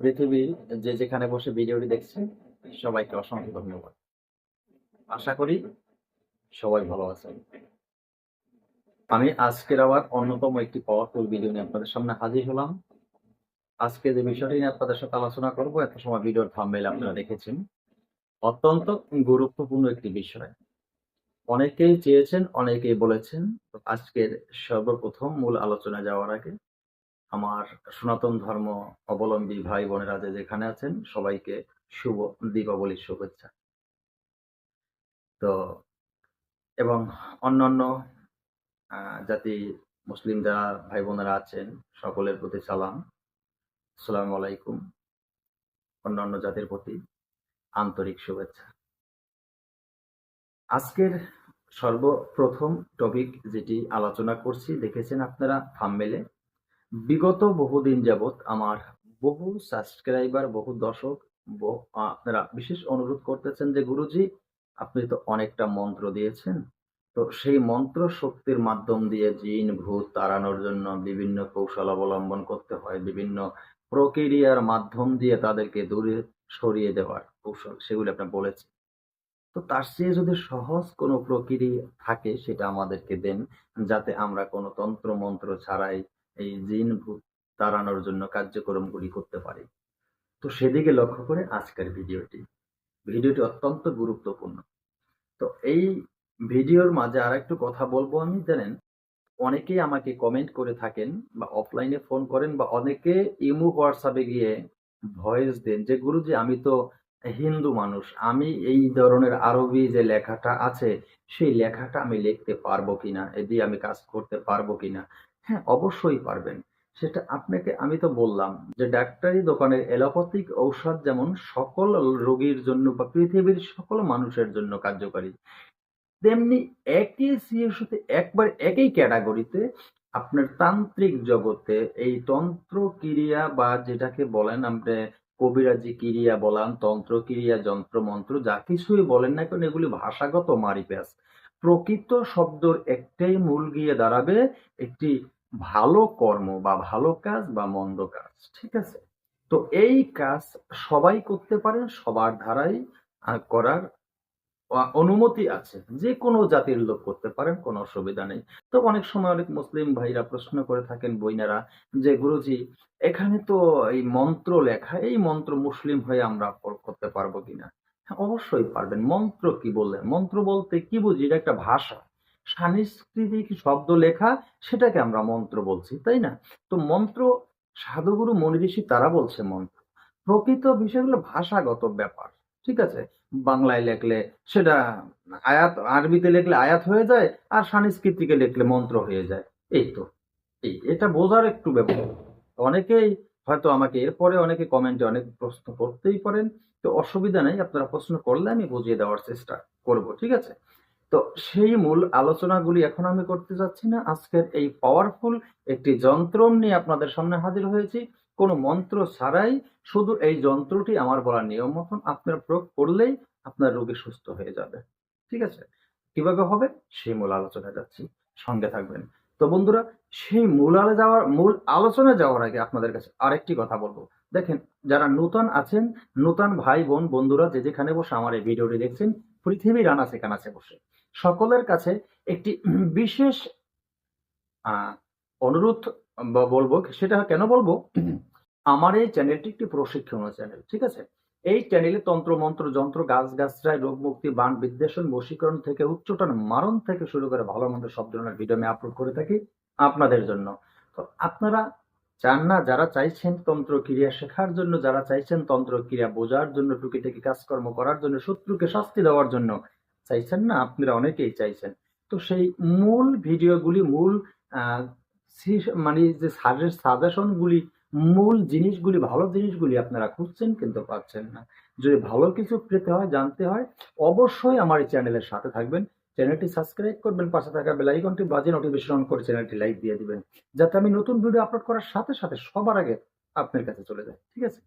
পৃথিবীর যে যেখানে বসে ভিডিওটি দেখছে, সবাইকে অসংখ্য ধন্যবাদ। আশা করি সবাই ভালো আছেন। আমি আজকের আবার অন্যতম একটি পাওয়ারফুল ভিডিও নিয়ে আপনাদের সামনে হাজির হলাম। আজকে যে বিষয়টি নিয়ে আপনাদের সাথে আলোচনা করব, এত সময় ভিডিওর থাম্বনেল আপনারা দেখেছেন, অত্যন্ত গুরুত্বপূর্ণ একটি বিষয়। অনেকেই চেয়েছেন, অনেকেই বলেছেন আজকের সর্বপ্রথম মূল আলোচনা যাওয়ার আগে আমার সনাতন ধর্ম অবলম্বী ভাই বোনেরা যে যেখানে আছেন, সবাইকে শুভ দীপাবলির শুভেচ্ছা। তো, এবং অন্যান্য জাতি মুসলিম যারা ভাই বোনেরা আছেন, সকলের প্রতি সালাম। আসসালামু আলাইকুম। অন্যান্য জাতির প্রতি আন্তরিক শুভেচ্ছা। আজকের সর্বপ্রথম টপিক যেটি আলোচনা করছি, দেখেছেন আপনারা থামমেলে বিগত বহুদিন যাবৎ আমার বহু সাবস্ক্রাইবার, বহু দর্শক আপনারা বিশেষ অনুরোধ করতেছেন যে, গুরুজি, আপনি তো অনেকটা মন্ত্র দিয়েছেন। তো সেই মন্ত্র শক্তির মাধ্যম দিয়ে জিন, ভূত তাড়ানোর জন্য বিভিন্ন কৌশল অবলম্বন করতে হয়, বিভিন্ন প্রক্রিয়ার মাধ্যম দিয়ে তাদেরকে দূরে সরিয়ে দেওয়ার কৌশল, সেগুলো আপনি বলেছেন। তো তার চেয়ে যদি সহজ কোনো প্রক্রিয়া থাকে, সেটা আমাদেরকে দেন, যাতে আমরা কোনো তন্ত্র মন্ত্র ছাড়াই এই জিন ভূত তাড়ানোর জন্য কার্যক্রমগুলি করতে পারি। তো সেদিকে লক্ষ্য করে আজকের ভিডিওটি। ভিডিওটি অত্যন্ত গুরুত্বপূর্ণ। তো এই ভিডিওর মাঝে আর একটু কথা বলব আমি, জানেন? অনেকেই আমাকে কমেন্ট করে থাকেন বা অফলাইনে ফোন করেন বা অনেকে ইমো হোয়াটসঅ্যাপে গিয়ে ভয়েস দেন যে, গুরুজি, আমি তো হিন্দু মানুষ। আমি এই ধরনের আরবি যে লেখাটা আছে, সেই লেখাটা আমি লিখতে পারব কিনা? এ দিয়ে আমি কাজ করতে পারব কিনা? হ্যাঁ। অবশ্যই পারবেন। সেটা আপনাকে, আমি তো বললাম যে ডাক্তারি দোকানের এলোপ্যাথিক ঔষধ যেমন সকল রোগীর জন্য বা পৃথিবীর সকল মানুষের জন্য কার্যকারী, তেমনি একই সিএসতে একবার একই ক্যাটাগরিতে আপনার তান্ত্রিক জগতে এই তন্ত্র ক্রিয়া বা যেটাকে বলেন আপনি কবিরাজি ক্রিয়া বলেন তন্ত্র ক্রিয়া যন্ত্র মন্ত্র যা কিছুই বলেন না কেন, এগুলি ভাষাগত মারিপ্যাস প্রকৃত শব্দর একটাই মূল গিয়ে দাঁড়াবে একটি ভালো কর্ম বা ভালো কাজ বা মন্দ কাজ, ঠিক আছে? তো এই কাজ সবাই করতে পারেন সবার ধারাই করার অনুমতি আছে। যে কোনো জাতির লোক করতে পারেন, কোনো অসুবিধা নেই। তো অনেক সময় অনেক মুসলিম ভাইরা প্রশ্ন করে থাকেন বইনারা যে গুরুজি, এখানে তো এই মন্ত্র লেখা, এই মন্ত্র মুসলিম হয়ে আমরা করতে পারব কিনা? হ্যাঁ অবশ্যই পারবেন। মন্ত্র কি বললেন? মন্ত্র বলতে কি বুঝি? এটা একটা ভাষা। সাংস্কৃতিক শব্দ লেখা সেটাকে আমরা মন্ত্র বলছি, তাই না? তো মন্ত্র, সাধুগুরু, মনি ঋষি তারা বলছে মন্ত্র। প্রকৃত বিষয়গুলো ভাষাগত ব্যাপার, ঠিক আছে? বাংলায় লেখলে সেটা আয়াত, আরবিতে লিখলে আয়াত হয়ে যায় আর সাংস্কৃতিকে লিখলে মন্ত্র হয়ে যায়, এই তো। এই, এটা বোঝার একটু ব্যাপার। অনেকেই হয়তো আমাকে, এরপরে অনেকে কমেন্টে অনেক প্রশ্ন করতেই পারেন। তো অসুবিধা নেই, আপনারা প্রশ্ন করলে আমি বুঝিয়ে দেওয়ার চেষ্টা করব, ঠিক আছে? তো সেই মূল আলোচনাগুলি এখন আমি করতে যাচ্ছি না। আজকের এই পাওয়ারফুল একটি যন্ত্র নিয়ে আপনাদের সামনে হাজির হয়েছি। কোনো মন্ত্র ছাড়াই শুধু এই যন্ত্রটি আমার বলা নিয়ম মতন আপনার প্রয়োগ করলেই আপনার রোগী সুস্থ হয়ে যাবে। ঠিক আছে? কীভাবে হবে? সেই মূল আলোচনায় যাচ্ছি। সঙ্গে থাকবেন। তো বন্ধুরা, সেই মূল আলো যাওয়ার, মূল আলোচনা যাওয়ার আগে আপনাদের কাছে আরেকটি কথা বলব। দেখেন, যারা নূতন আছেন, নূতন ভাই বোন বন্ধুরা যে যেখানে বসে আমার এই ভিডিওটি দেখছেন, পৃথিবীর আনাচে কানাচে বসে। সকলের কাছে একটি বিশেষ আহ, অনুরোধ বলব সেটা কেন বলব? আমার এই চ্যানেলটি একটি প্রশিক্ষণ চ্যানেল ঠিক আছে? এই চ্যানেলে তন্ত্র মন্ত্র যন্ত্র গাছ গাছরায় রোগ মুক্তি বান বিদ্বেষণ বশীকরণ থেকে উচ্চটন মারণ থেকে শুরু করে ভালো মন্দ সব ধরনের ভিডিও আমি আপলোড করে থাকি আপনাদের জন্য। তো আপনারা চান না যারা চাইছেন তন্ত্র ক্রিয়া শেখার জন্য যারা চাইছেন তন্ত্র ক্রিয়া বোঝার জন্য টুকিটাকি কাজকর্ম করার জন্য শত্রুকে শাস্তি দেওয়ার জন্য চাইছেন না, আপনারা অনেকেই চাইছেন। তো সেই মূল ভিডিওগুলি, মূল মানে যে সাজেশন গুলি মূল জিনিসগুলি, ভালো জিনিসগুলি আপনারা খুঁজছেন কিন্তু পাচ্ছেন না। যদি ভালো কিছু পেতে হয়, জানতে হয়, অবশ্যই আমার এই চ্যানেলের সাথে থাকবেন। চ্যানেলটি সাবস্ক্রাইব করবেন, পাশে থাকা বেল আইকনটি বাজে নোটিফিকেশন অন করে চ্যানেলটি লাইক দিয়ে দিবেন। যাতে আমি নতুন ভিডিও আপলোড করার সাথে সাথে সবার আগে আপনার কাছে চলে যায়, ঠিক আছে?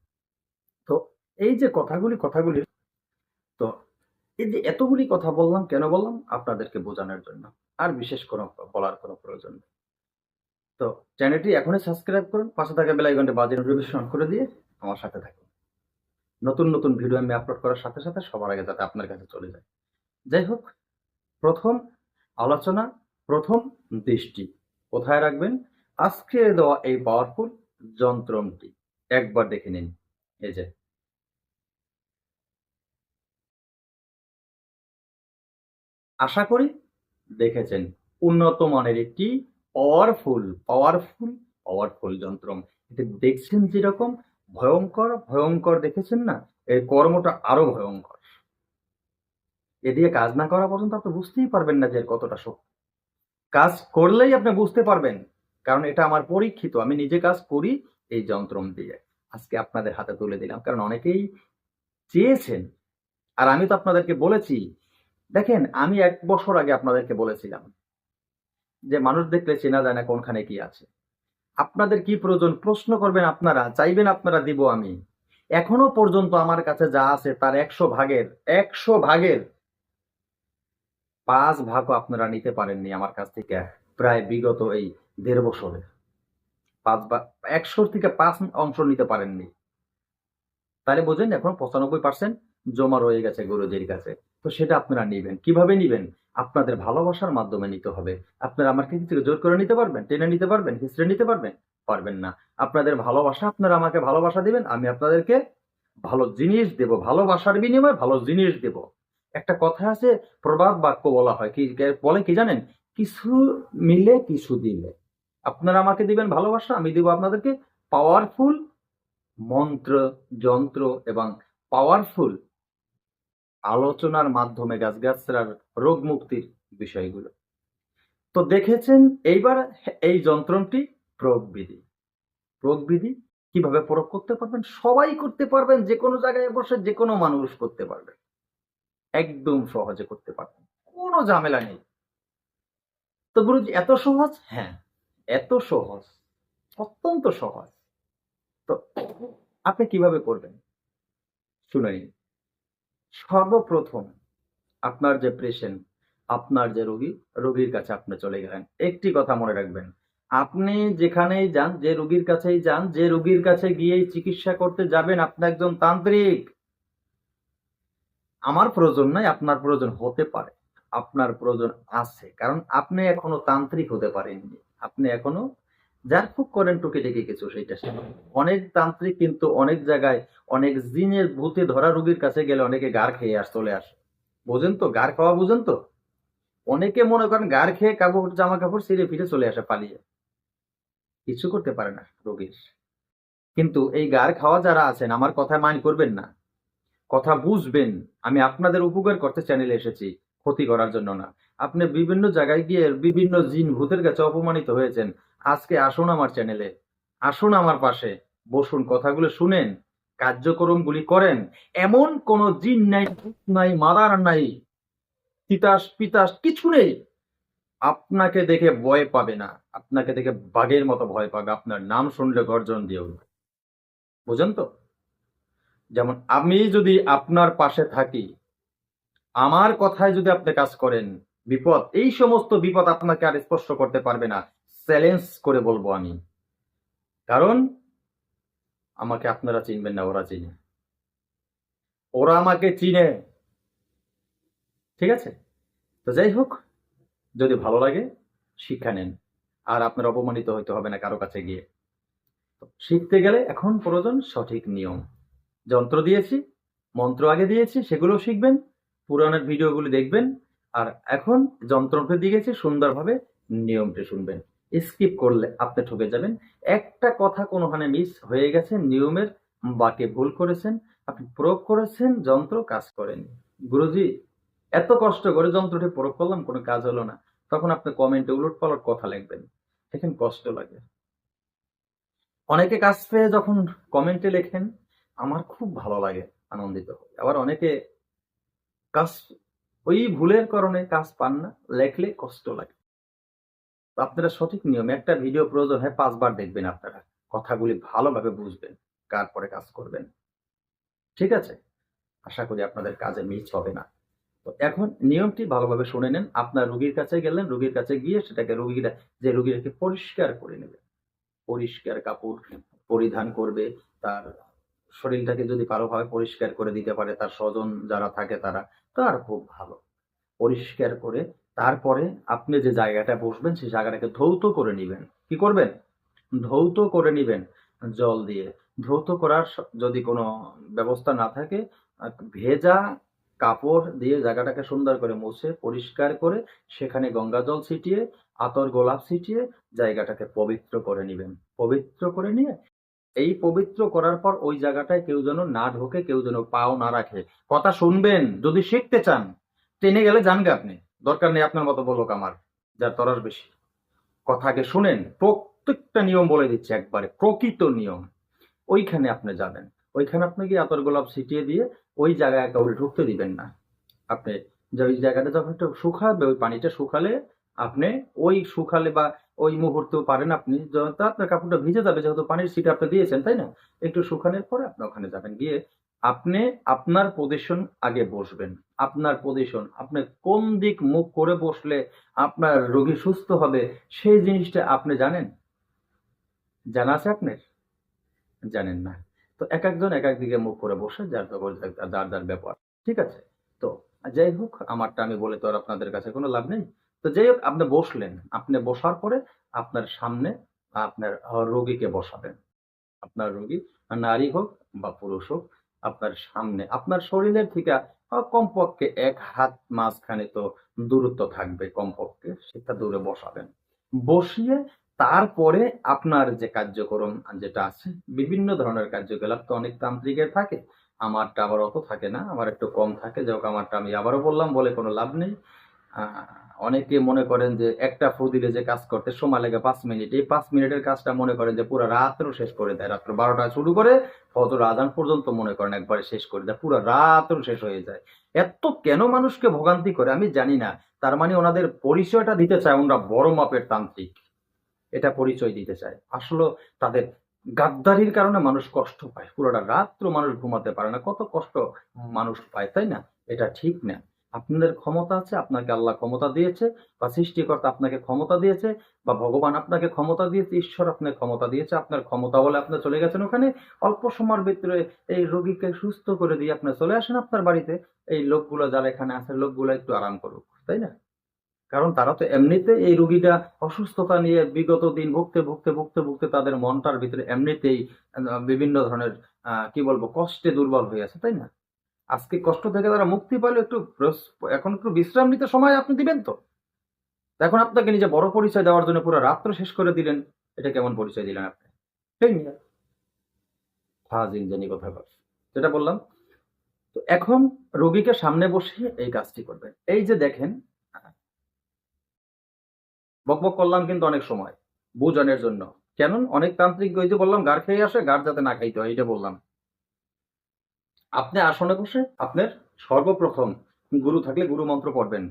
তো এই যে কথাগুলি কথাগুলি, তো এই যে এতগুলি কথা বললাম, কেন বললাম? আপনাদেরকে বোঝানোর জন্য। আর বিশেষ কোনো বলার কোনো প্রয়োজন নেই। তো চ্যানেলটি এখনই সাবস্ক্রাইব করুন, পাশে থাকা বেল আইকনটি বাজে নোটিফিকেশন করে দিয়ে আমার সাথে থাকুন। নতুন নতুন ভিডিও আমি আপলোড করার সাথে সাথে সবার আগে যাতে আপনার কাছে চলে যায়। যাই হোক, প্রথম আলোচনা, প্রথম দৃষ্টি কোথায় রাখবেন? আজকে দেওয়া এই পাওয়ারফুল যন্ত্রটি একবার দেখে নিন। এই যে আশা করি দেখেছেন, উন্নত মানের একটি পাওয়ারফুল পাওয়ারফুল পাওয়ারফুল যন্ত্র। দেখছেন যেরকম? ভয়ঙ্কর ভয়ঙ্কর দেখেছেন না? এর কর্মটা আরও ভয়ঙ্কর। এ দিয়ে কাজ না করা পর্যন্ত আপনি বুঝতেই পারবেন না যে এর কতটা শক্তি। কাজ করলেই আপনি বুঝতে পারবেন, কারণ এটা আমার পরীক্ষিত, আমি নিজে কাজ করি এই যন্ত্র দিয়ে। আজকে আপনাদের হাতে তুলে দিলাম, কারণ অনেকেই চেয়েছেন, আর আমি তো আপনাদেরকে বলেছি দেখেন, আমি এক বছর আগে আপনাদেরকে বলেছিলাম যে মানুষ দেখলে চেনা যায় না কোনখানে কি আছে। আপনাদের কি প্রয়োজন? প্রশ্ন করবেন আপনারা, চাইবেন আপনারা দিব আমি। এখনও পর্যন্ত আমার কাছে যা আছে তার একশো ভাগের একশো ভাগের পাঁচ ভাগও আপনারা নিতে পারেননি আমার কাছ থেকে প্রায় বিগত এই দেড় বছরে। পাঁচ ভাগ একশোর থেকে পাঁচ অংশ নিতে পারেননি। তাহলে বোঝেন এখন পঁচানব্বই পার্সেন্ট জমা রয়ে গেছে গুরুজির কাছে। তো সেটা আপনারা নিবেন। কীভাবে নিবেন? আপনাদের ভালোবাসার মাধ্যমে নিতে হবে। আপনারা আমার কিছু থেকে জোর করে নিতে পারবেন? টেনে নিতে পারবেন? হিসড়ে নিতে পারবেন? পারবেন না। আপনাদের ভালোবাসা, আপনারা আমাকে ভালোবাসা দিবেন, আমি আপনাদেরকে ভালো জিনিস দেব। ভালোবাসার বিনিময়ে ভালো জিনিস দেব। একটা কথা আছে, প্রবাদ বাক্য বলা হয়। কি বলে কি জানেন? কিছু মিলে, কিছু দিলে। আপনারা আমাকে দিবেন ভালোবাসা, আমি দিব আপনাদেরকে পাওয়ারফুল মন্ত্র, যন্ত্র এবং পাওয়ারফুল আলোচনার মাধ্যমে গাছগাছরার রোগ মুক্তির বিষয়গুলো। তো দেখেছেন, এইবার এই যন্ত্রটি প্রয়োগ বিধি প্রয়োগ বিধি কীভাবে প্রয়োগ করতে পারবেন? সবাই করতে পারবেন যে কোনো জায়গায় বসে যে কোনো মানুষ করতে পারবে। একদম সহজে করতে পারবেন, কোনো ঝামেলা নেই। তো গুরুজি, এত সহজ? হ্যাঁ এত সহজ, অত্যন্ত সহজ। তো আপনি কীভাবে করবেন? শুনে নিন। সর্বপ্রথম আপনার যে পেশেন্ট আপনার যে রোগী, রোগীর কাছে আপনি চলে গেলেন। একটি কথা মনে রাখবেন, আপনি যেখানেই যান, যে রোগীর কাছেই যান, যে রোগীর কাছে গিয়েই চিকিৎসা করতে যাবেন আপনি একজন তান্ত্রিক। আমার প্রয়োজন নাই, আপনার প্রয়োজন হতে পারে, আপনার প্রয়োজন আছে, কারণ আপনি এখনও তান্ত্রিক হতে পারেননি, আপনি এখনও যার খুব করেন টুকিটাকি কিছু সেইটা অনেক তান্ত্রিক কিন্তু অনেক জায়গায় অনেক জিনের ভূতে ধরা রোগীর কাছে গেলে অনেকে গার খেয়ে আস চলে আসে। বোঝেন তো গার খাওয়া বুঝেন তো? অনেকে মনে করেন গার খেয়ে কাপড় জামা কাপড় ছিঁড়ে ফিরে চলে আসে, পালিয়ে। কিছু করতে পারে না রোগীর। কিন্তু এই গার খাওয়া যারা আছেন, আমার কথা মান করবেন না। কথা বুঝবেন। আমি আপনাদের উপকার করতে চ্যানেলে এসেছি, ক্ষতি করার জন্য না। আপনি বিভিন্ন জায়গায় গিয়ে বিভিন্ন জিন ভূতের কাছে অপমানিত হয়েছেন আজকে আসুন আমার চ্যানেলে আসুন আমার পাশে। বসুন, কথাগুলো শুনেন কার্যক্রমগুলি করেন। এমন কোন জিন নাই নাই, মাদার নাই, তিতাস পিতাস কিছু নেই। আপনাকে দেখে ভয় পাবে না। আপনাকে দেখে বাঘের মতো ভয় পাবে। আপনার নাম শুনলে গর্জন দিয়ে উঠবে বুঝেন তো? যেমন আমি যদি আপনার পাশে থাকি, আমার কথায় যদি আপনি কাজ করেন, বিপদ, এই সমস্ত বিপদ আপনাকে আর স্পর্শ করতে পারবে না। চ্যালেঞ্জ করে বলব আমি। কারণ, আমাকে আপনারা চিনবেন না, ওরা চিনে। ওরা আমাকে চিনে। ঠিক আছে? তো যাই হোক, যদি ভালো লাগে, শিক্ষা নেন। আর আপনার অপমানিত হইতে হবে না কারও কাছে গিয়ে। শিখতে গেলে এখন প্রয়োজন সঠিক নিয়ম। যন্ত্র দিয়েছি, মন্ত্র আগে দিয়েছি, সেগুলো শিখবেন, পুরাণের ভিডিওগুলো দেখবেন, আর এখন যন্ত্রটা দিয়েছি, সুন্দরভাবে নিয়মটি শুনবেন। স্কিপ করলে আপনি ঠকে যাবেন। একটা কথা কোনোখানে মিস হয়ে গেছে, নিয়মের বাকে ভুল করেছেন, আপনি প্রয়োগ করেছেন, যন্ত্র কাজ করেন। গুরুজি, এত কষ্ট করে যন্ত্রটি প্রয়োগ করলাম, কোনো কাজ হলো না। তখন আপনি কমেন্টে উলট পালট কথা লিখবেন। দেখেন কষ্ট লাগে। অনেকে কাজ পেয়ে যখন কমেন্টে লেখেন, আমার খুব ভালো লাগে, আনন্দিত হই। আবার অনেকে কাজ, ওই ভুলের কারণে কাজ পান না, লেখলে কষ্ট লাগে। আপনারা সঠিক নিয়ম একটা ভিডিও প্রয়োজন হয় পাঁচবার দেখবেন আপনারা। কথাগুলি ভালোভাবে বুঝবেন কার পরে কাজ করবেন। ঠিক আছে? আশা করি আপনাদের কাজে মিস হবে না। তো এখন নিয়মটি ভালোভাবে শুনে নেন। আপনার রুগীর কাছে গেলেন, রুগীর কাছে গিয়ে সেটাকে রুগীরা, যে রুগীটাকে পরিষ্কার করে নেবে। পরিষ্কার কাপড় পরিধান করবে, তার শরীরটাকে যদি ভালোভাবে পরিষ্কার করে দিতে পারে, তার স্বজন যারা থাকে তারা তো আর খুব ভালো। পরিষ্কার করে তারপরে আপনি যে জায়গাটা বসবেন, সেই জায়গাটাকে ধৌত করে নেবেন। কি করবেন? ধৌত করে নেবেন জল দিয়ে। ধৌত করার যদি কোনো ব্যবস্থা না থাকে ভেজা কাপড় দিয়ে জায়গাটাকে সুন্দর করে মুছে, পরিষ্কার করে সেখানে গঙ্গা জল ছিটিয়ে, আতর গোলাপ ছিটিয়ে জায়গাটাকে পবিত্র করে নেবেন। পবিত্র করে নিয়ে এই পবিত্র করার পর ওই জায়গাটায় কেউ যেন না ঢোকে, কেউ যেন পাও না রাখে। কথা শুনবেন, যদি শিখতে চান, টেনে গেলে জানগে আপনি। দরকার নেই আপনার মতো বলুক আমার যার তরস বেশি। কথাকে শুনেন, প্রত্যেকটা নিয়ম বলে দিচ্ছে একবারে, প্রকৃত নিয়ম। ওইখানে আপনি যাবেন। ওইখানে আপনি গিয়ে আতর গোলাপ ছিটিয়ে দিয়ে ওই জায়গায় কাউকে ঢুকতে দিবেন না। আপনি যে ওই জায়গাটা যখন একটু শুকাবে, ওই পানিটা শুকালে আপনি ওই শুকালে বা ওই মুহূর্তেও পারেন আপনি, যখন তো আপনার কাপড়টা ভিজে যাবে, যেহেতু পানির সিট আপনি দিয়েছেন, তাই না? একটু শুকানোর পরে আপনি ওখানে যাবেন। গিয়ে আপনি আপনার পজিশন আগে বসবেন। আপনার পজিশন আপনি কোন দিক মুখ করে বসলে আপনার রোগী সুস্থ হবে, সেই জিনিসটা আপনি জানেন? জানা আছে আপনার? জানেন না। তো এক একজন এক একদিকে মুখ করে বসে, যার যার যার ব্যাপার। ঠিক আছে? তো যাই হোক, আমারটা আমি বলে তো আর আপনাদের কাছে কোনো লাভ নেই। তো যাই হোক, আপনি বসলেন। আপনি বসার পরে আপনার সামনে আপনার রোগীকে বসাবেন। আপনার রোগী, নারী হোক বা পুরুষ হোক আপনার সামনে। আপনার শরীরের থেকে কমপক্ষে এক হাত মাঝখানে তো দূরত্ব থাকবে কমপক্ষে, সেটা দূরে বসাবেন। বসিয়ে তারপরে আপনার যে কার্যক্রম যেটা আছে, বিভিন্ন ধরনের কার্যকলাপ তো অনেক তান্ত্রিকের থাকে। আমারটা আবার অত থাকে না, আমার একটু কম থাকে, যাই হোক, আমারটা আমি আবারও বললাম, বলে কোনো লাভ নেই। অনেকে মনে করেন যে একটা ফু যে কাজ করতে সময় লাগে পাঁচ মিনিট। এই পাঁচ মিনিটের কাজটা মনে করেন যে পুরো রাত্রও শেষ করে দেয়। রাত্র বারোটা শুরু করে ফজর, আজান পর্যন্ত মনে করেন একবারে শেষ করে দেয়। পুরো রাত্রও শেষ হয়ে যায়। এত কেন মানুষকে ভোগান্তি করে আমি জানি না। তার মানে ওনাদের পরিচয়টা দিতে চায় ওনারা বড় মাপের তান্ত্রিক। এটা পরিচয় দিতে চায়। আসলে তাদের গাদ্দারির কারণে মানুষ কষ্ট পায়। পুরোটা রাত্র মানুষ ঘুমাতে পারে না। কত কষ্ট মানুষ পায়, তাই না? এটা ঠিক না। আপনাদের ক্ষমতা আছে, আপনাকে আল্লাহ ক্ষমতা দিয়েছে, বা সৃষ্টিকর্তা আপনাকে ক্ষমতা দিয়েছে, বা ভগবান আপনাকে ক্ষমতা দিয়েছে, ঈশ্বর আপনাকে ক্ষমতা দিয়েছে, আপনার ক্ষমতা বলে আপনি চলে গেছেন ওখানে, অল্প সময়ের ভিতরে এই রোগীকে সুস্থ করে দিয়ে আপনি চলে আসেন আপনার বাড়িতে, এই লোকগুলো যারা এখানে আছে, লোকগুলো একটু আরাম করুক, তাই না? কারণ তারা তো এমনিতে এই রুগীটা অসুস্থতা নিয়ে বিগত দিন ভুগতে ভুগতে ভুগতে ভুগতে তাদের মনটার ভিতরে এমনিতেই বিভিন্ন ধরনের কি বলব, কষ্টে দুর্বল হয়ে আছে, তাই না? আজকে কষ্ট থেকে তারা মুক্তি পাইলে একটু এখন একটু বিশ্রাম নিতে সময় আপনি দিবেন তো। এখন আপনাকে নিজে বড় পরিচয় দেওয়ার জন্য পুরো রাত্র শেষ করে দিলেন এটা কেমন পরিচয় দিলেন আপনি? জানি কথা যেটা বললাম তো এখন রোগীকে সামনে বসে এই কাজটি করবেন। এই যে দেখেন বকবক করলাম কিন্তু অনেক সময় বুঝানোর জন্য। কেন? অনেক তান্ত্রিক ওই যে বললাম গার খেয়ে আসে গার যাতে না খাইতে হয় এটা বললাম। আপনি আসনে বসে আপনার সর্বপ্রথম গুরু থাকলে গুরু মন্ত্র পড়বেন।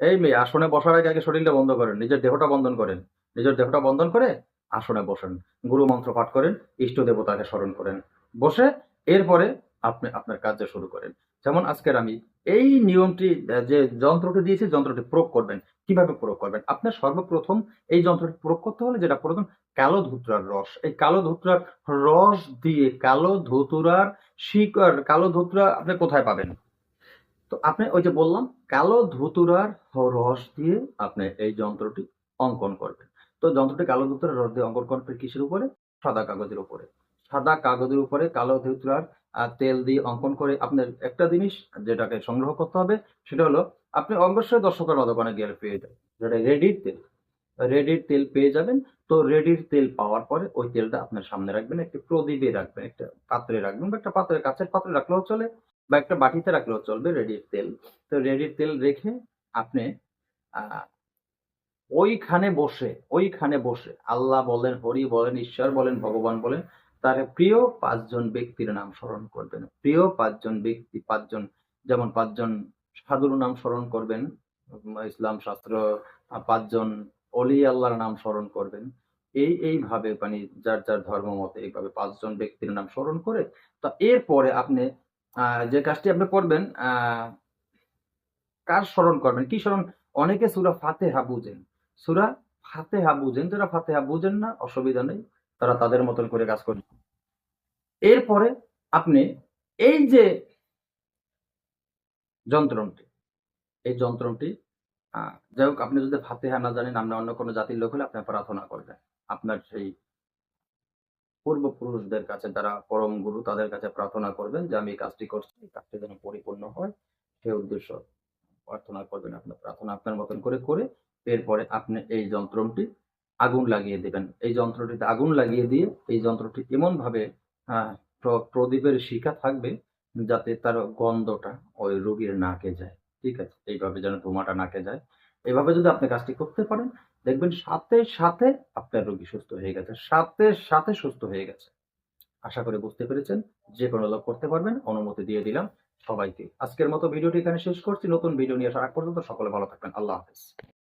এই মেয়ে, আসনে বসার আগে আগে শরীরটা বন্ধ করেন, নিজের দেহটা বন্ধন করেন। নিজের দেহটা বন্ধন করে আসনে বসেন, গুরু মন্ত্র পাঠ করেন, ইষ্ট দেবতাকে স্মরণ করেন। বসে এরপরে আপনি আপনার কার্য শুরু করেন। যেমন আজকের আমি এই নিয়মটি, যে যন্ত্রটি দিয়েছি, যন্ত্রটি প্রয়োগ করবেন। কীভাবে প্রয়োগ করবেন? আপনার সর্বপ্রথম এই যন্ত্রটি প্রয়োগ করতে হলে যেটা প্রথম কালো ধুতরার রস। এই কালো ধুতরার রস দিয়ে কালো ধুতুরার শিকড়, কালো ধুতরা আপনি কোথায় পাবেন? তো আপনি ওই যে বললাম, কালো ধুতুরার রস দিয়ে আপনি এই যন্ত্রটি অঙ্কন করবেন। তো যন্ত্রটি কালো ধুতুরার রস দিয়ে অঙ্কন করবেন কিসের উপরে? সাদা কাগজের উপরে। সাদা কাগজের উপরে কালো ধুতুরার তেল দিয়ে অঙ্কন করে আপনার একটা জিনিস যেটাকে সংগ্রহ করতে হবে, সেটা হলো আপনি অবশ্যই দর্শকের দোকানে গেলে পেয়ে যাবেন। যেটা রেডির তেল রেডির তেল পেয়ে যাবেন। তো রেডির তেল পাওয়ার পরে ওই তেলটা আপনার সামনে রাখবেন, একটি প্রদীপে রাখবেন, একটা পাত্রে রাখবেন বা একটা পাত্রে কাঁচের পাত্রে রাখলেও চলে বা একটা বাটিতে রাখলেও চলবে রেডির তেল। তো রেডির তেল রেখে আপনি ওইখানে বসে ওইখানে বসে, আল্লাহ বলেন, হরি বলেন, ঈশ্বর বলেন, ভগবান বলেন, তার প্রিয় পাঁচজন ব্যক্তির নাম স্মরণ করবেন। প্রিয় পাঁচজন ব্যক্তি, পাঁচজন, যেমন পাঁচজন সাধুর নাম স্মরণ করবেন ইসলাম শাস্ত্র পাঁচজন অলি আল্লাহর নাম স্মরণ করবেন। এই, এইভাবে মানে যার যার ধর্ম মতে এইভাবে পাঁচজন ব্যক্তির নাম স্মরণ করে, তো এরপরে আপনি যে কাজটি আপনি করবেন কার স্মরণ করবেন? কি স্মরণ? অনেকে সুরা ফাতেহা বুঝেন। সুরা ফাতেহা বুঝেন, যারা ফাতেহা বুঝেন না, অসুবিধা নেই, তারা তাদের মতন করে কাজ করবেন। এরপরে আপনি এই যে যন্ত্রণটি। এই যন্ত্রণটি যাই হোক আপনি যদি ফাতেহা না জানেন আমরা অন্য কোনো জাতির লোক হলে আপনি প্রার্থনা করবেন। আপনার সেই পূর্বপুরুষদের কাছে যারা পরম গুরু তাদের কাছে প্রার্থনা করবেন যে আমি এই কাজটি করছি এই কাজটি যেন পরিপূর্ণ হয়। সে উদ্দেশ্য প্রার্থনা করবেন আপনার প্রার্থনা আপনার মতন করে করে এরপরে আপনি এই যন্ত্রটি আগুন লাগিয়ে দেবেন। এই যন্ত্রটিতে আগুন লাগিয়ে দিয়ে এই যন্ত্রটি এমন ভাবে আহ, প্র- প্রদীপের শিখা থাকবে যাতে তার গন্ধটা ওই রোগীর নাকে যায়। ঠিক আছে? এইভাবে যেন ধোঁয়াটা নাকে যায়। এইভাবে যদি আপনি কাজটি করতে পারেন, দেখবেন সাথে সাথে আপনার রোগী সুস্থ হয়ে গেছে। সাথে সাথে সুস্থ হয়ে গেছে। আশা করে বুঝতে পেরেছেন। যে কোনো লোক করতে পারবেন, অনুমতি দিয়ে দিলাম সবাইকে। আজকের মতো ভিডিওটি এখানে শেষ করছি। নতুন ভিডিও নিয়ে আসার আগ পর্যন্ত সকলে ভালো থাকবেন। আল্লাহ হাফেজ।